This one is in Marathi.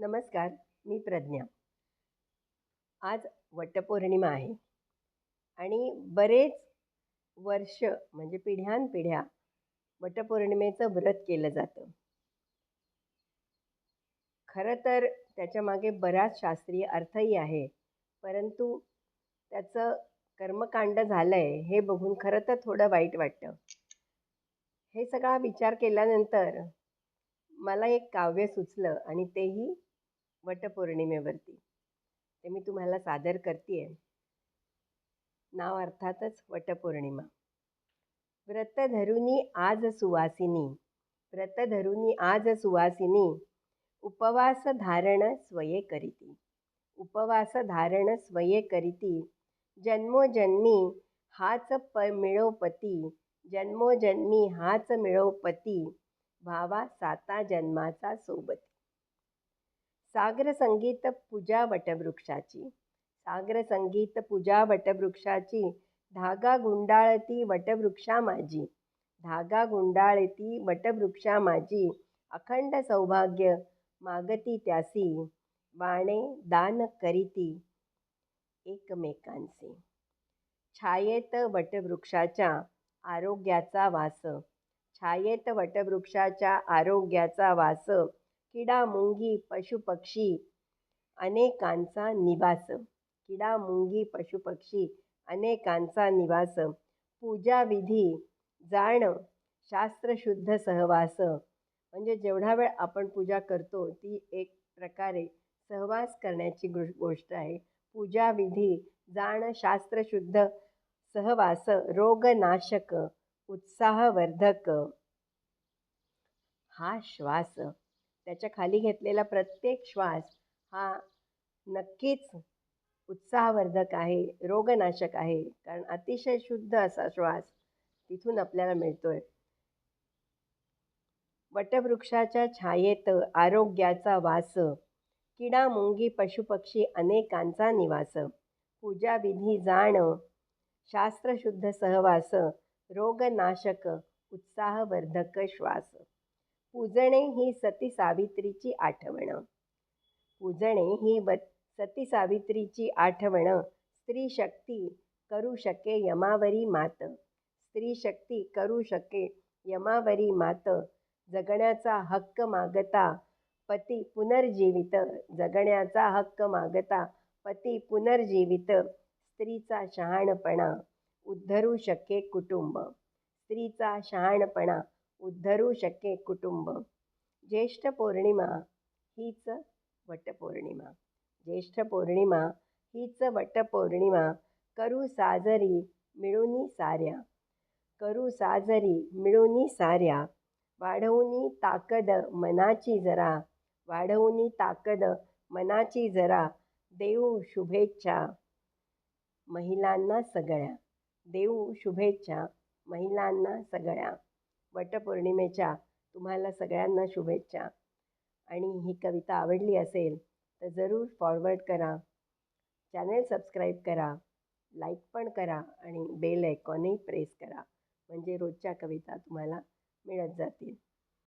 नमस्कार मी प्रज्ञा. आज वटपौर्णिमा आहे आणि बरेच वर्ष म्हणजे पिढ्यानपिढ्या वटपौर्णिमेचं व्रत केलं जातं. खरं तर त्याच्यामागे बराच शास्त्रीय अर्थही आहे परंतु त्याचं कर्मकांड झालं आहे हे बघून खरं तर थोडं वाईट वाटतं. हे सगळा विचार केल्यानंतर मला एक काव्य सुचलं आणि तेही वटपौर्णिमेवरती. ते मी तुम्हाला सादर करते आहे नाव अर्थातच वटपौर्णिमा. व्रत धरुनी आज सुवासिनी. व्रत धरुनी आज सुवासिनी. उपवास धारण स्वये करीती. उपवास धारण स्वये करीती. जन्मोजन्मी हाच प मिळोपती. जन्मोजन्मी हाच मिळोपती. भावा साता जन्माचा सोबती. सागर संगीत पूजा वटवृक्षाची. सागर संगीत पूजा वटवृक्षाची. धागा गुंडाळती वटवृक्षा माझी. धागा गुंडाळती वटवृक्षा माझी. अखंड सौभाग्य मागती त्यासी. वाणे दान करीती एकमेकांचे. छायेत वटवृक्षाच्या आरोग्याचा वास. छायेत वटवृक्षाच्या आरोग्याचा वास. किडा मुंगी पशुपक्षी अनेकांचा निवास. किडा मुंगी पशुपक्षी अनेकांचा निवास. पूजाविधी जाण शास्त्रशुद्ध सहवास. म्हणजे जेवढा वेळ आपण पूजा करतो ती एक प्रकारे सहवास करण्याची गो गोष्ट आहे. पूजाविधी जाण शास्त्रशुद्ध सहवास रोगनाशक उत्साहवर्धक हा श्वास. त्याच्याखाली घेतलेला प्रत्येक श्वास हा नक्कीच उत्साहवर्धक आहे रोगनाशक आहे. कारण अतिशय शुद्ध असा श्वास तिथून आपल्याला मिळतो आहे वटवृक्षाच्या छायेत आरोग्याचा वास किडा मुंगी पशुपक्षी अनेकांचा निवास पूजाविधी जाण शास्त्रशुद्ध सहवास रोगनाशक उत्साहवर्धक श्वास. पूजणे ही सती सावित्रीची आठवण. पूजणे ही ब सती सावित्रीची आठवण स्त्री शक्ती करू शके यमावरी मात. स्त्री शक्ती करू शके यमावरी मात. जगण्याचा हक्क मागता पती पुनर्जीवित. जगण्याचा हक्क मागता पती पुनर्जीवित. स्त्रीचा शहाणपणा उद्धरू शके कुटुंब. स्त्रीचा शहाणपणा उद्धरू शके कुटुंब. ज्येष्ठ पौर्णिमा हीच वटपौर्णिमा ज्येष्ठ पौर्णिमा हीच वटपौर्णिमा करू साजरी मिळूनी साऱ्या. करू साजरी मिळूनी साऱ्या. वाढवूनी ताकद मनाची जरा. वाढवूनी ताकद मनाची जरा. देऊ शुभेच्छा महिलांना सगळ्या. देऊ शुभेच्छा महिलांना सगळ्या. वटपौर्णिमेच्या तुम्हाला सगळ्यांना शुभेच्छा. आणि ही कविता आवडली असेल तर जरूर फॉरवर्ड करा. चॅनेल सबस्क्राईब करा लाईक पण करा आणि बेल ऐकॉनही प्रेस करा. म्हणजे रोजच्या कविता तुम्हाला मिळत जातील.